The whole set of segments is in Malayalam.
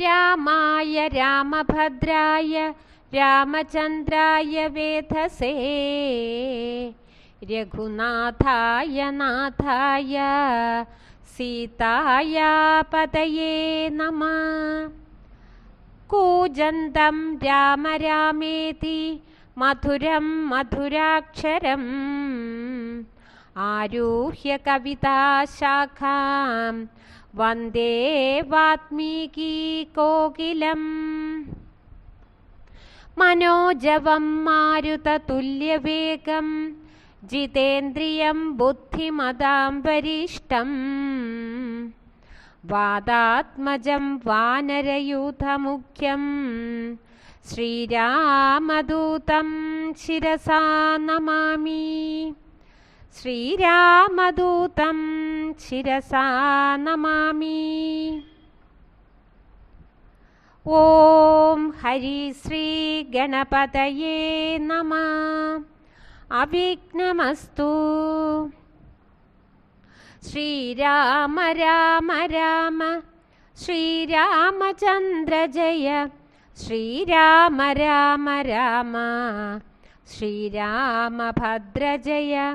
रामाय रामभद्राय रामचन्द्राय वेधसे। रघुनाथाय नाथाय सीताय पदये नमः। कूजन्तं राम रामेति मधुरं मधुराक्षरम्। ആരുഹ്യ കവിതാശാഖാം വന്ദേ വാത്മീകീ കോകിലം. മനോജവം മാരുതതുല്യവേഗം ജിതേന്ദ്രിയം ബുദ്ധിമതാം വരിഷ്ടം വാദാത്മജം വാനരയൂഥമുഖ്യം ശ്രീരാമദൂതം ശിരസാ നമാമി. ശ്രീരാമദൂതം ശിരസാ നമാമി. ഓം ഹരി ശ്രീ ഗണപതയേ നമ. അവിഘ്നമസ്തു. ശ്രീരാമ രാമ രാമ. ശ്രീരാമചന്ദ്ര ജയ. ശ്രീരാമ രാമ രാമ. ശ്രീരാമഭദ്ര ജയ.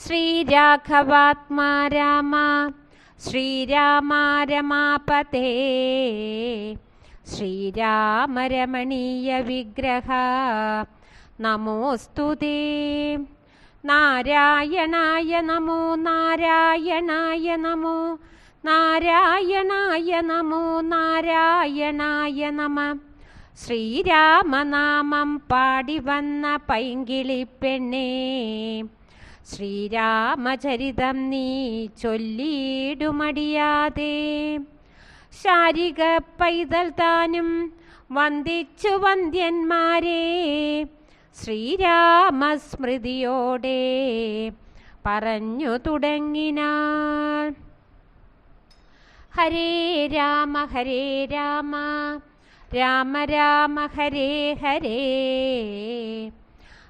ശ്രീരാഘവാത്മാ രാമ ശ്രീരാമ ശ്രീരാമരമണീയ വിഗ്രഹ നമോസ്തു നാരായണായ നമോ നാരായണായ നമോ നാരായണായ നമോ നാരായണായ നമ. ശ്രീരാമനാമം പാടി വന്ന പൈങ്കിളിപ്പെണ്ണേ ശ്രീരാമചരിതം നീ ചൊല്ലിയിടുമടിയാതെ. ശാരിക പൈതൽ താനും വന്ദിച്ചു വന്ദ്യന്മാരെ ശ്രീരാമസ്മൃതിയോടെ പറഞ്ഞു തുടങ്ങിനാൾ ഹരേ രാമ ഹരേ രാമ. രാമ രാമ ഹരേ ഹരേ.